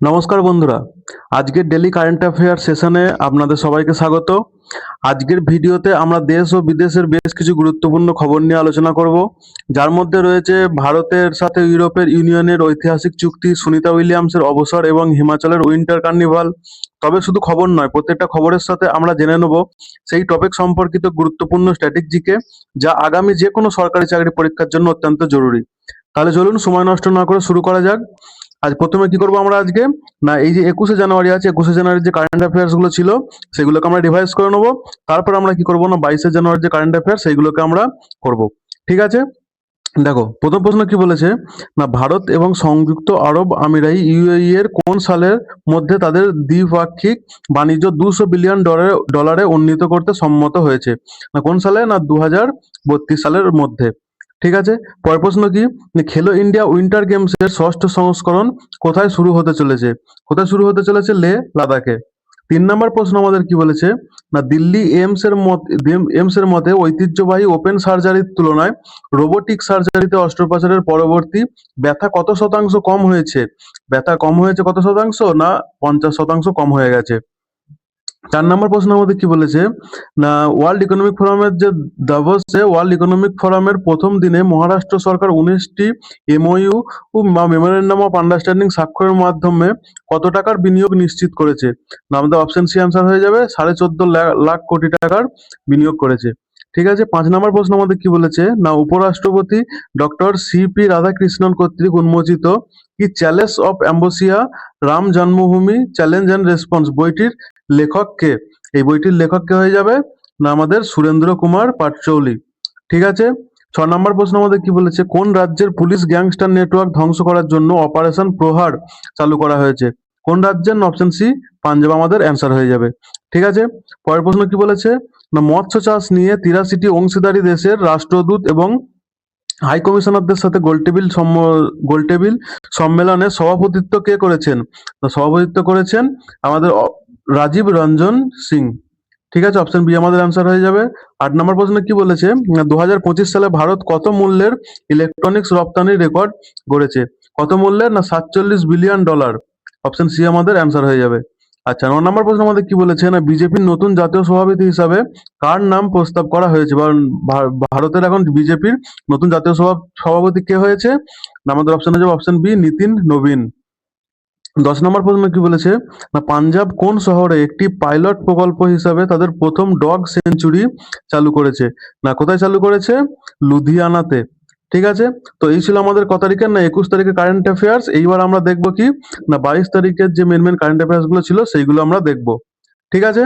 নমস্কার বন্ধুরা। আজকের ডেলি কারেন্ট অ্যাফেয়ার সেশনে আপনাদের সবাইকে স্বাগত। আজকের ভিডিওতে আমরা দেশ ও বিদেশের বেশ কিছু গুরুত্বপূর্ণ খবর নিয়ে আলোচনা করব। যার মধ্যে রয়েছে ভারতের সাথে ইউরোপের ইউনিয়নের ঐতিহাসিক চুক্তি সুনিতা উইলিয়ামসের অবসর এবং হিমাচলের উইন্টার কার্নিভাল। তবে শুধু খবর নয়, প্রত্যেকটা খবরের সাথে আমরা জেনে নেব সেই টপিক সম্পর্কিত গুরুত্বপূর্ণ স্ট্র্যাটেজিকে যা আগামী যে কোনো সরকারি চাকরি পরীক্ষার জন্য অত্যন্ত জরুরি। তাহলে চলুন সময় নষ্ট না করে শুরু করা যাক। আজ প্রথমে কি করব আমরা আজকে? না, এই যে একুশে জানুয়ারি আছে, একুশে জানুয়ারির যে কারেন্ট অ্যাফেয়ার্সগুলো ছিল, সেগুলোকে আমরা রিভাইজ করে নেব। তারপর আমরা কি করব না, বাইশে জানুয়ারির যে কারেন্ট অ্যাফেয়ার্স সেইগুলোকে আমরা করব। ঠিক আছে? দেখো, প্রথম প্রশ্ন কি বলেছে? না, ভারত এবং সংযুক্ত আরব আমিরাই ইউএই এর কোন সালের মধ্যে তাদের দ্বিপাক্ষিক বাণিজ্য দুশো বিলিয়ন ডলারে ডলারে উন্নীত করতে সম্মত হয়েছে? না, কোন সালে? না দু হাজার বত্রিশ সালের মধ্যে। ঠিক আছে? পরের প্রশ্ন কি? খেলো ইন্ডিয়া উইন্টার গেমস এর ষষ্ঠ সংস্করণ কোথায় শুরু হতে চলেছে? কোথায় শুরু হতে চলেছে লে, লাদাখে? তিন নম্বর প্রশ্ন আমাদের কি বলেছে? না, দিল্লি এইমস এর মত এইমস এর মতে ঐতিহ্যবাহী ওপেন সার্জারির তুলনায় রোবোটিক সার্জারিতে অস্ত্রোপচারের পরবর্তী ব্যথা কত শতাংশ কম হয়েছে? ব্যথা কম হয়েছে কত শতাংশ না পঞ্চাশ শতাংশ কম হয়ে গেছে? চার নম্বর প্রশ্ন আমাদের কি বলেছে? না ওয়ার্ল্ড ইকোনমিক ফোরামের যে দাভোসে ওয়ার্ল্ড ইকোনমিক ফোরামের প্রথম দিনে মহারাষ্ট্র সরকার উনিশটি এমওইউ বা মেমোরেন্ডাম অফ আন্ডারস্ট্যান্ডিং স্বাক্ষরের মাধ্যমে কত টাকার বিনিয়োগ নিশ্চিত করেছে? না আমাদের অপশন সি অ্যান্সার হয়ে যাবে। সাড়ে চোদ্দ লাখ কোটি টাকার বিনিয়োগ করেছে। ঠিক আছে? পাঁচ নম্বর প্রশ্ন আমাদের কি বলেছে? না, উপরাষ্ট্রপতি ডক্টর সি পি রাধাকৃষ্ণন কর্তৃক উন্মোচিত কি চ্যালেঞ্জ অফ অ্যাম্বোসিয়া রাম জন্মভূমি চ্যালেঞ্জ অ্যান্ড রেসপন্স বইটির লেখক কে এই বইটির লেখক কে হয়ে যাবে? না, আমাদের সুরেন্দ্র কুমার পাটচৌলি। ঠিক আছে? ছ নম্বর প্রশ্ন আমাদের কি বলেছে? কোন রাজ্যের পুলিশ গ্যাংস্টার নেটওয়ার্ক ধ্বংস করার জন্য অপারেশন প্রহার চালু করা হয়েছে? কোন রাজ্যের? Option C Punjab. আমাদের অ্যান্সার হয়ে যাবে। ঠিক আছে? পরের প্রশ্ন কি বলেছে? না, মৎস্য চাষ নিয়ে তিরাশিটি অংশীদারি দেশের রাষ্ট্রদূত এবং হাই কমিশনারদের সাথে গোলটেবিল গোলটেবিল সম্মেলনে সভাপতিত্ব কে করেছেন? সভাপতিত্ব করেছেন আমাদের রাজীব রঞ্জন সিং। ঠিক আছে অপশন বি আমাদের অ্যান্সার হয়ে যাবে। আট নম্বর প্রশ্ন কি বলেছে? দু হাজার পঁচিশ সালে ভারত কত মূল্যের ইলেকট্রনিক্স রপ্তানির রেকর্ড গড়েছে? কত মূল্যের না সাতচল্লিশ বিলিয়ন ডলার অপশন সি আমাদের অ্যান্সার হয়ে যাবে। আচ্ছা ন নম্বর প্রশ্ন আমাদের কি বলেছে? না, বিজেপির নতুন জাতীয় সভাপতি হিসাবে কার নাম প্রস্তাব করা হয়েছে? ভা- ভারতের এখন বিজেপির নতুন জাতীয় সভা- সভাপতি কে হয়েছে? আমাদের অপশন হয়ে যাবে অপশন বি নীতিন নবীন। দশ নম্বর প্রশ্ন কি বলেছে? না, পাঞ্জাব কোন শহরে একটি পাইলট প্রকল্প হিসাবে তাদের প্রথম ডগ সেঞ্চুরি চালু করেছে? না, কোথায় চালু করেছে? লুধিয়ানাতে। ঠিক আছে? তো এই ছিল আমাদের ক তারিখের, না, একুশ তারিখে কারেন্ট অ্যাফেয়ার্স এইবার আমরা দেখব কি? না, বাইশ তারিখের যে মেন মেন কারেন্ট অ্যাফেয়ার্সগুলো ছিল, সেইগুলো আমরা দেখব। ঠিক আছে?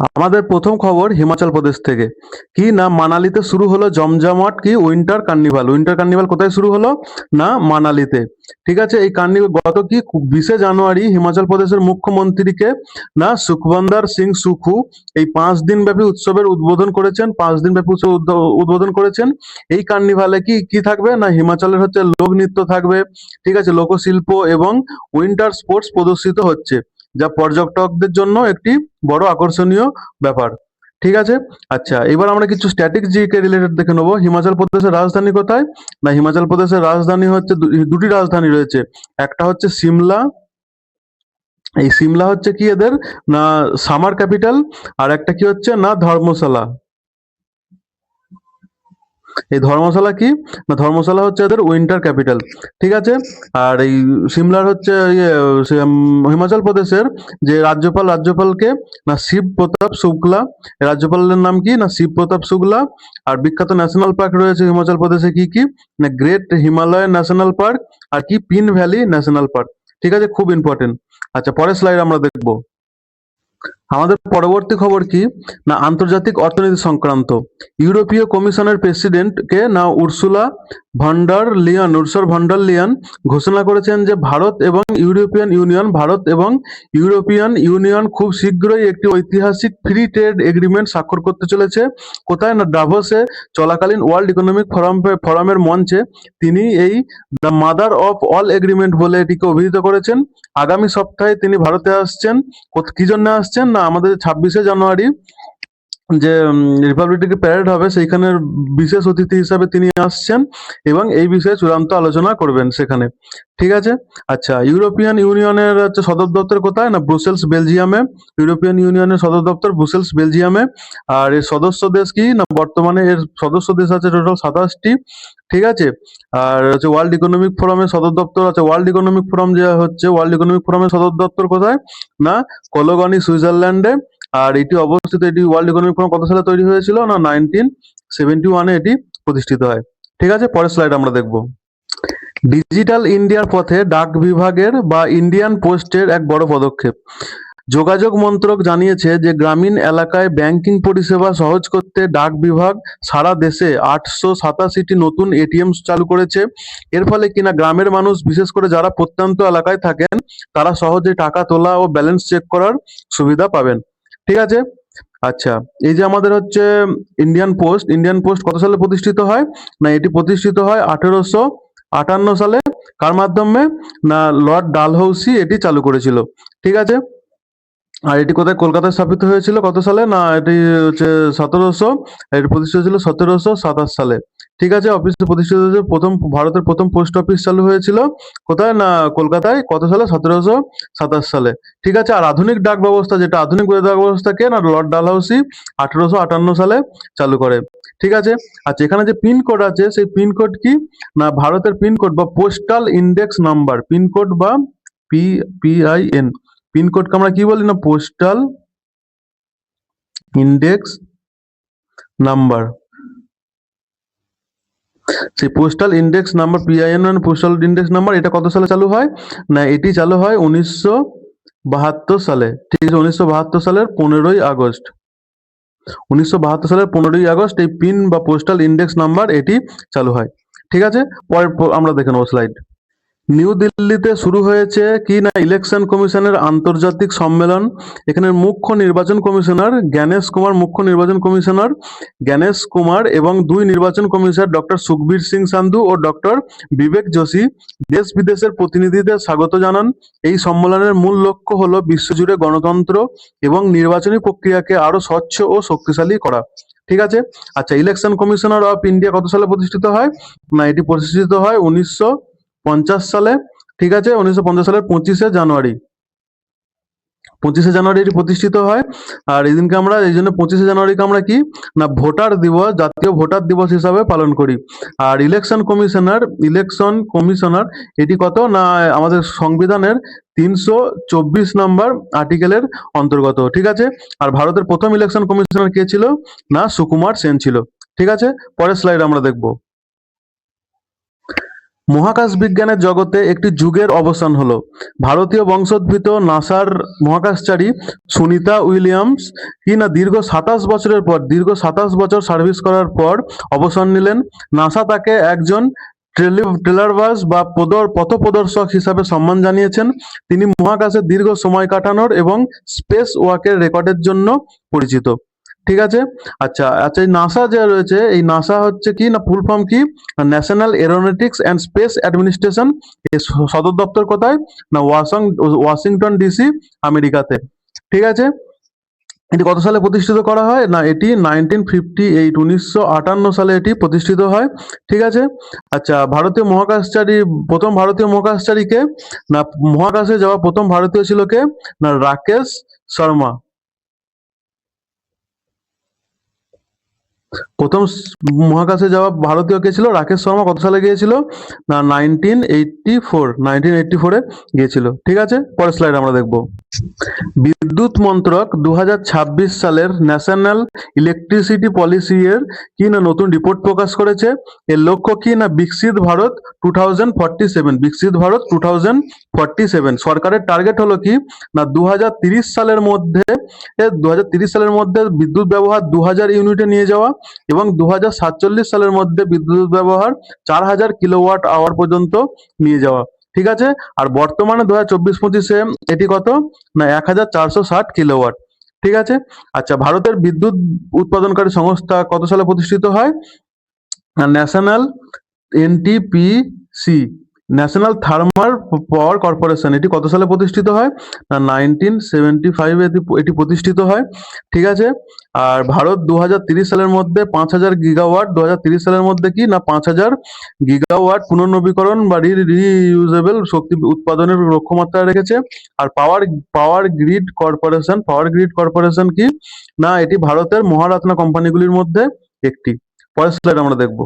আমাদের প্রথম খবর হিমাচল প্রদেশ থেকে। কি না মানালিতে শুরু হলো জমজমাট কি উইন্টার কার্নিভাল? উইন্টার কার্নিভাল কোথায় শুরু হলো? না, মানালিতে। ঠিক আছে, এই কার্নিভাল গত কি বিশে জানুয়ারি হিমাচল প্রদেশের মুখ্যমন্ত্রীকে না সুখবন্দর সিং সুখু এই পাঁচ দিন ব্যাপী উৎসবের উদ্বোধন করেছেন, পাঁচ দিন ব্যাপী উৎসব উদ্ব- উদ্বোধন করেছেন, এই কার্নিভালে কি কি থাকবে? না, হিমাচলের হচ্ছে লোক নৃত্য থাকবে। ঠিক আছে, লোকশিল্প এবং উইন্টার স্পোর্টস প্রদর্শিত হচ্ছে। যা পর্যটকদের জন্য একটি বড় আকর্ষণীয় ব্যাপার। ঠিক আছে? আচ্ছা এবার আমরা কিছু স্ট্যাটিক জিকে রিলেটেড দেখে নেব। হিমাচল প্রদেশের রাজধানী কোথায়? না, হিমাচল প্রদেশের রাজধানী হচ্ছে দুটি রাজধানী রয়েছে। একটা হচ্ছে সিমলা। এই সিমলা হচ্ছে কি এদের? না, সামার ক্যাপিটাল। আর একটা কি হচ্ছে? না, ধর্মশালা। এই ধর্মশালা কি? না, ধর্মশালা হচ্ছে এদের উইন্টার ক্যাপিটাল ঠিক আছে? আর এই সিমলার হচ্ছে ইয়ে হিমাচল প্রদেশের যে রাজ্যপাল, রাজ্যপালকে, না, শিব প্রতাপ শুক্লা রাজ্যপালের নাম কি? না, শিব প্রতাপ শুক্লা, আর বিখ্যাত ন্যাশনাল পার্ক রয়েছে হিমাচল প্রদেশে কি কি? না গ্রেট হিমালয় ন্যাশনাল পার্ক আর কি? পিন ভ্যালি ন্যাশনাল পার্ক ঠিক আছে? খুব ইম্পর্টেন্ট আচ্ছা পরের স্লাইড আমরা দেখব। আমাদের পরবর্তী খবর কি? না, আন্তর্জাতিক অর্থনীতি সংক্রান্ত। ইউরোপীয় কমিশনের প্রেসিডেন্ট কে না উর্সুলা ভন্ডার লিয়ান উর্সর ভন্ডার লিয়ান ঘোষণা করেছেন যে ভারত এবং ইউরোপিয়ান ইউনিয়ন, ভারত এবং ইউরোপিয়ান ইউনিয়ন খুব শীঘ্রই একটি ঐতিহাসিক ফ্রি ট্রেড এগ্রিমেন্ট স্বাক্ষর করতে চলেছে। কোথায়? না, ডাভোসে চলাকালীন ওয়ার্ল্ড ইকোনমিক ফোরাম ফোরামের মঞ্চে তিনি এই the mother of all agreement বলে এটিকে অভিহিত করেছেন। আগামী সপ্তাহে তিনি ভারতে আসছেন। কি জন্য আসছেন? না আমাদের ছাব্বিশে জানুয়ারি। যে রিপাবলিক প্যারেড হবে, সেইখানের বিশেষ অতিথি হিসাবে তিনি আসছেন এবং এই বিষয়ে চূড়ান্ত আলোচনা করবেন সেখানে। ঠিক আছে? আচ্ছা ইউরোপিয়ান ইউনিয়নের হচ্ছে সদর দপ্তর কোথায়? না ব্রুসেলস বেলজিয়ামে ইউরোপিয়ান ইউনিয়নের সদর দপ্তর ব্রুসেলস বেলজিয়ামে আর এর সদস্য দেশ কি? না, বর্তমানে এর সদস্য দেশ আছে টোটাল সাতাশটি। ঠিক আছে? আর হচ্ছে ওয়ার্ল্ড ইকোনমিক ফোরামের সদর দপ্তর আছে। ওয়ার্ল্ড ইকোনমিক ফোরাম যে হচ্ছে ওয়ার্ল্ড ইকোনমিক ফোরামের সদর দপ্তর কোথায়? না কলোগনি সুইজারল্যান্ডে আর এটি অবস্থিত, এটি ওয়ার্ল্ড ইকোনমিক ফোরাম কত সালে তৈরি হয়েছিল? না নাইনটিন সেভেন্টি ওয়ানে এটি প্রতিষ্ঠিত হয়। ঠিক আছে, পরের স্লাইড আমরা দেখব। ডিজিটাল ইন্ডিয়ার পথে ডাক বিভাগের বা ইন্ডিয়ান পোস্টের এক বড় পদক্ষেপ। যোগাযোগ মন্ত্রক জানিয়েছে যে, গ্রামীণ এলাকায় ব্যাংকিং পরিষেবা সহজ করতে ডাক বিভাগ সারা দেশে আটশো সাতাশিটি নতুন এটিএম চালু করেছে। এর ফলে কিনা গ্রামের মানুষ, বিশেষ করে যারা প্রত্যন্ত এলাকায় থাকেন, তারা সহজে টাকা তোলা ও ব্যালেন্স চেক করার সুবিধা পাবেন। ঠিক আছে? আচ্ছা এই যে আমাদের হচ্ছে ইন্ডিয়ান পোস্ট ইন্ডিয়ান পোস্ট কত সালে প্রতিষ্ঠিত হয়? না, এটি প্রতিষ্ঠিত হয় আঠেরোশো আটান্ন সালে। কার মাধ্যমে? না, লর্ড ডালহৌসি এটি চালু করেছিল। ঠিক আছে? আর এটি কোথায়? কলকাতায় স্থাপিত হয়েছিল কত সালে? না, এটি হচ্ছে সতেরোশো, এটি প্রতিষ্ঠিত হয়েছিল সতেরোশো সাতাশ সালে। ঠিক আছে অফিস প্রতিষ্ঠিত হয়েছে। প্রথম, ভারতের প্রথম পোস্ট অফিস চালু হয়েছিল কোথায়? না, কলকাতায়। কত সালে? সতেরোশো সাতাশ সালে। ঠিক আছে, আর আধুনিক ডাক ব্যবস্থা, যেটা আধুনিক ডাক ব্যবস্থাকে না, লর্ড ডালহাউসি আঠারোশো আটান্ন সালে চালু করে। ঠিক আছে আচ্ছা এখানে যে পিনকোড আছে, সেই পিনকোড কি? না, ভারতের পিনকোড বা postal index number pin code বা পি পিআইএন পিনকোডকে আমরা কি বলি? না পোস্টাল ইন্ডেক্স নাম্বার সেই পোস্টাল ইন্ডেক্স নাম্বার পিআইএন মানে পোস্টাল ইন্ডেক্স নাম্বার এটা কত সালে চালু হয়? না, এটি চালু হয় উনিশশো বাহাত্তর সালে। ঠিক আছে, উনিশশো বাহাত্তর সালের পনেরোই আগস্ট। উনিশশো বাহাত্তর সালের পনেরোই আগস্ট এই পিন বা পোস্টাল ইন্ডেক্স নাম্বার এটি চালু হয়। ঠিক আছে, পরের প- আমরা দেখে নেব স্লাইড নিউ দিল্লিতে শুরু হয়েছে কি না ইলেকশন কমিশনের আন্তর্জাতিক সম্মেলন। এখানে মুখ্য নির্বাচন কমিশনার জ্ঞানেশ কুমার, মুখ্য নির্বাচন কমিশনার জ্ঞানেশ কুমার এবং দুই নির্বাচন কমিশনার ডক্টর সুখবীর সিং সান্ধু ও ডক্টর বিবেক যোশী দেশ বিদেশের প্রতিনিধিদের স্বাগত জানান। এই সম্মেলনের মূল লক্ষ্য হলো বিশ্বজুড়ে গণতন্ত্র এবং নির্বাচনী প্রক্রিয়াকে আরও স্বচ্ছ ও শক্তিশালী করা। ঠিক আছে? আচ্ছা ইলেকশন কমিশনার অফ ইন্ডিয়া কত সালে প্রতিষ্ঠিত হয়? না, এটি প্রতিষ্ঠিত হয় উনিশশো পঞ্চাশ সালে, ঠিক আছে, উনিশশো পঞ্চাশ সালের পঁচিশে জানুয়ারি। পঁচিশে জানুয়ারি এটি প্রতিষ্ঠিত হয়। আর এই দিনকে আমরা, এই জন্য পঁচিশে জানুয়ারিকে আমরা কি? না, ভোটার দিবস, জাতীয় ভোটার দিবস হিসাবে পালন করি। আর ইলেকশন কমিশনার ইলেকশন কমিশনার এটি কত? না, আমাদের সংবিধানের তিনশো চব্বিশ নম্বর আর্টিকেলের অন্তর্গত, ঠিক আছে? আর ভারতের প্রথম ইলেকশন কমিশনার কে ছিল? না, সুকুমার সেন ছিল, ঠিক আছে? পরের স্লাইড আমরা দেখব। মহাকাশ বিজ্ঞানের জগতে একটি যুগের অবসান হলো। ভারতীয় বংশোদ্ভূত নাসার মহাকাশচারী সুনিতা উইলিয়ামস কি না দীর্ঘ সাতাশ বছরের পর, দীর্ঘ সাতাশ বছর সার্ভিস করার পর অবসর নিলেন। নাসা তাকে একজন ট্রেলারবাস বা পদর, পথপ্রদর্শক হিসাবে সম্মান জানিয়েছেন। তিনি মহাকাশে দীর্ঘ সময় কাটানোর এবং স্পেস ওয়াকের রেকর্ডের জন্য পরিচিত। ঠিক আছে? আচ্ছা আচ্ছা এই নাসা যে রয়েছে, এই নাসা হচ্ছে কি না ফুল ফর্ম কি? National aeronautics and space administration সদর দপ্তর কোথায়? না ওয়াশং ওয়াশিংটন ডিসি আমেরিকাতে। ঠিক আছে? এটি কত সালে প্রতিষ্ঠিত করা হয়? না, এটি নাইনটিন ফিফটি এইট উনিশশো আটান্ন সালে এটি প্রতিষ্ঠিত হয়। ঠিক আছে? আচ্ছা ভারতীয় মহাকাশচারী, প্রথম ভারতীয় মহাকাশচারীকে না, মহাকাশে যাওয়া প্রথম ভারতীয় ছিল কে? না, রাকেশ শর্মা। প্রথম মহাকাশে যাওয়া ভারতীয় কে ছিল? রাকেশ শর্মা কত সালে গিয়েছিল? না nineteen eighty four nineteen eighty ফোরে গিয়েছিল। ঠিক আছে? পরের স্লাইড আমরা দেখব। বিদ্যুৎ মন্ত্রক দু হাজার ছাব্বিশ সালের ন্যাশনাল ইলেকট্রিসিটি পলিসি এর কি না নতুন রিপোর্ট প্রকাশ করেছে? এর লক্ষ্য কি না Viksit Bharat two thousand forty seven Viksit Bharat two thousand forty seven সরকারের টার্গেট হলো কি? না দু সালের মধ্যে দু সালের মধ্যে বিদ্যুৎ ব্যবহার দু ইউনিটে নিয়ে যাওয়া এবং দু হাজার সাতচল্লিশ সালের মধ্যে বিদ্যুৎ ব্যবহার চার হাজার কিলোওয়াট আওয়ার পর্যন্ত নিয়ে যাওয়া। ঠিক আছে? আর বর্তমানে দু হাজার চব্বিশ পঁচিশে এটি কত? না এক হাজার চারশো ষাট কিলোওয়াট। ঠিক আছে? আচ্ছা ভারতের বিদ্যুৎ উৎপাদনকারী সংস্থা কত সালে প্রতিষ্ঠিত হয়? National NTPC. National thermal power corporation, এটি কত সালে প্রতিষ্ঠিত হয়? না নাইনটিন সেভেন্টি ফাইভে এটি প্রতিষ্ঠিত হয়, ঠিক আছে? আর ভারত দু সালের মধ্যে পাঁচ হাজার গিগাওয়াট দু সালের মধ্যে কি? না, পাঁচ হাজার গিগাওয়াট পুনর্নবীকরণ বা রিইউজেবল শক্তি উৎপাদনের লক্ষ্যমাত্রা রেখেছে। আর power power grid corporation, power grid corporation কি? না, এটি ভারতের মহারত্না কোম্পানিগুলির মধ্যে একটি। পরের স্লাইড আমরা দেখব।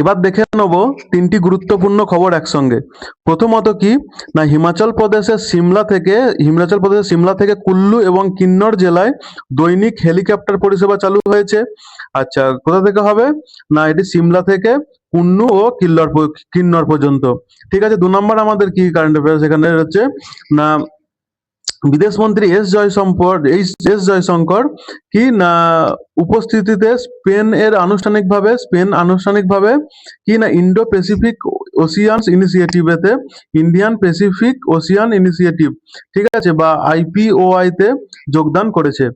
এবার দেখে নেব তিনটি গুরুত্বপূর্ণ খবর একসঙ্গে। প্রথমত কি? না, হিমাচল প্রদেশের সিমলা থেকে, হিমাচল প্রদেশের সিমলা থেকে কুল্লু এবং কিন্নর জেলায় দৈনিক হেলিকপ্টার পরিষেবা চালু হয়েছে। আচ্ছা কোথা থেকে হবে? না, এটি সিমলা থেকে কুন্নু ও কিল্লর কিন্নর পর্যন্ত। ঠিক আছে, দু নম্বর আমাদের কি কারেন্ট অ্যাফেয়ার্স এখানে হচ্ছে না বিদেশ মন্ত্রী এস জয়শঙ্কর এস জয়শঙ্কর কি না উপস্থিতিতে স্পেন এর আনুষ্ঠানিকভাবে, স্পেন আনুষ্ঠানিকভাবে কি না ইন্ডো প্যাসিফিক ওসিয়ানস ইনিশিয়েটিভেতে, ইন্ডিয়ান প্যাসিফিক ওসিয়ান ইনিশিয়েটিভ, ঠিক আছে, বা আইপিওআই তে যোগদান করেছে।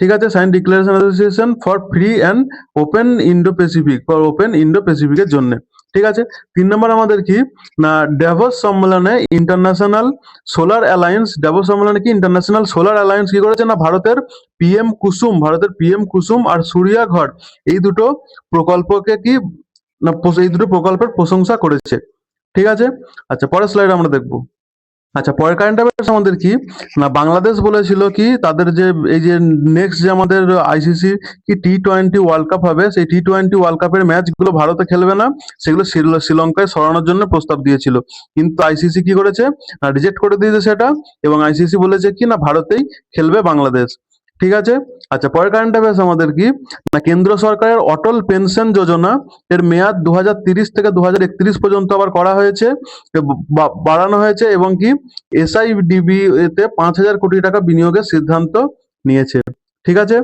ঠিক আছে, sign declaration association for free and open Indo Pacific for open Indo প্যাসিফিকের জন্য। ঠিক আছে? তিন নম্বর আমাদের কি? না ডেভস সম্মেলনে ইন্টারন্যাশনাল সোলার অ্যালায়েন্স ডেভস সম্মেলনে কি? ইন্টারন্যাশনাল সোলার অ্যালায়েন্স কি করেছে না? ভারতের পিএম কুসুম, ভারতের পিএম কুসুম আর সূর্যাঘর এই দুটো প্রকল্পকে কি? না, এই দুটো প্রকল্পের প্রশংসা করেছে। ঠিক আছে? আচ্ছা পরের স্লাইড আমরা দেখব। আচ্ছা পরের কারেন্ট অ্যাফেয়ার্স আমাদের কি? না, বাংলাদেশ বলেছিল কি, তাদের যে, এই যে নেক্সট যে আমাদের আইসিসি কি টি টোয়েন্টি ওয়ার্ল্ড কাপ হবে, সেই টি টোয়েন্টি ওয়ার্ল্ড কাপের ম্যাচগুলো ভারতে খেলবে না, সেগুলো শ্রীল- শ্রীলঙ্কায় সরানোর জন্য প্রস্তাব দিয়েছিল। কিন্তু আইসিসি কি করেছে? রিজেক্ট করে দিয়েছে সেটা, এবং আইসিসি বলেছে কি, না, ভারতেই খেলবে বাংলাদেশ। ঠিক আছে? আচ্ছা পরের কারেন্ট অ্যাফেয়ার্স আমাদের কি? না, কেন্দ্র সরকারের অটল পেনশন যোজনা এর মেয়াদ দু থেকে দু হাজার একত্রিশ পর্যন্ত আবার করা হয়েছে বাড়ানো হয়েছে এবং কি এসআইডিবি এতে পাঁচ হাজার কোটি টাকা বিনিয়োগের সিদ্ধান্ত নিয়েছে। ঠিক আছে?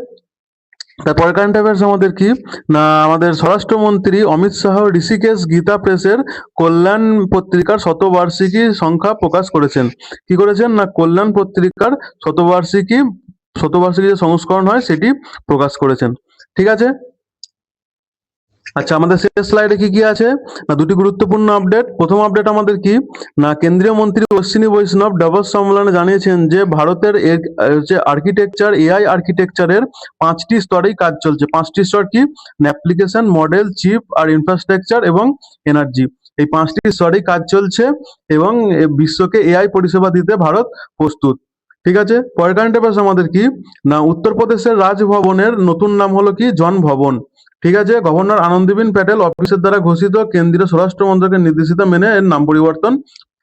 তারপরে কারেন্ট অ্যাফেয়ার্স আমাদের কি? না, আমাদের স্বরাষ্ট্রমন্ত্রী অমিত শাহ ঋষিকেশ গীতা প্রেসের কল্যাণ পত্রিকার শতবার্ষিকী সংখ্যা প্রকাশ করেছেন। কি করেছেন? না, কল্যাণ পত্রিকার শতবার্ষিকী শতবার্ষিকী যে সংস্করণ হয়, সেটি প্রকাশ করেছেন। ঠিক আছে? আচ্ছা আমাদের শেষ স্লাইডে কি কি আছে? না, দুটি গুরুত্বপূর্ণ আপডেট প্রথম আপডেট আমাদের কি? না, কেন্দ্রীয় মন্ত্রী অশ্বিনী বৈষ্ণব ডাভস সম্মেলনে জানিয়েছেন যে, ভারতের যে আর্কিটেকচার এআই আর্কিটেকচারের পাঁচটি স্তরেই কাজ চলছে। পাঁচটি স্তর কি? অ্যাপ্লিকেশন মডেল চিপ আর ইনফ্রাস্ট্রাকচার এবং এনার্জি এই পাঁচটি স্তরেই কাজ চলছে এবং বিশ্বকে এআই পরিষেবা দিতে ভারত প্রস্তুত। ঠিক আছে? পরের কারেন্ট অ্যাফেয়ার্স আমাদের কি? না, উত্তরপ্রদেশের রাজভবনের নতুন নাম হলো কি? জন ভবন ঠিক আছে? গভর্নর আনন্দীবেন প্যাটেল অফিসের দ্বারা ঘোষিত কেন্দ্রীয় স্বরাষ্ট্র মন্ত্রকের নির্দেশিত মেনে এর নাম পরিবর্তন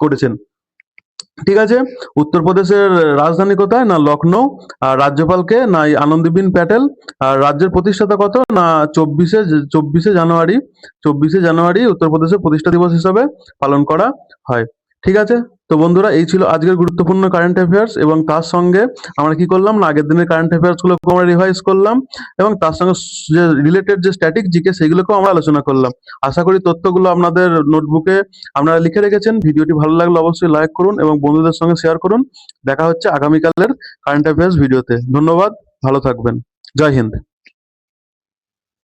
করেছেন। ঠিক আছে? উত্তরপ্রদেশের রাজধানী কোথায়? না লখনৌ আর রাজ্যপালকে? না আনন্দীবেন প্যাটেল। আর রাজ্যের প্রতিষ্ঠাতা কত? না, চব্বিশে চব্বিশে জানুয়ারি। চব্বিশে জানুয়ারি উত্তরপ্রদেশের প্রতিষ্ঠা দিবস হিসাবে পালন করা হয়। ঠিক আছে? তো বন্ধুরা, এই ছিল আজকের গুরুত্বপূর্ণ কারেন্ট অ্যাফেয়ার্স এবং তার সঙ্গে আমরা কি করলাম না, আগের দিনের কারেন্ট অ্যাফেয়ার্সগুলো আমরা রিভাইজ করলাম এবং তার সঙ্গে যে রিলেটেড যে স্ট্যাটিক জিকে সেগুলোকেও আমরা আলোচনা করলাম। আশা করি তথ্যগুলো আপনাদের নোটবুকে আপনারা লিখে রেখেছেন। ভিডিওটি ভালো লাগলে অবশ্যই লাইক করুন এবং বন্ধুদের সঙ্গে শেয়ার করুন। দেখা হচ্ছে আগামীকালের কারেন্ট অ্যাফেয়ার্স ভিডিওতে। ধন্যবাদ, ভালো থাকবেন। জয় হিন্দ।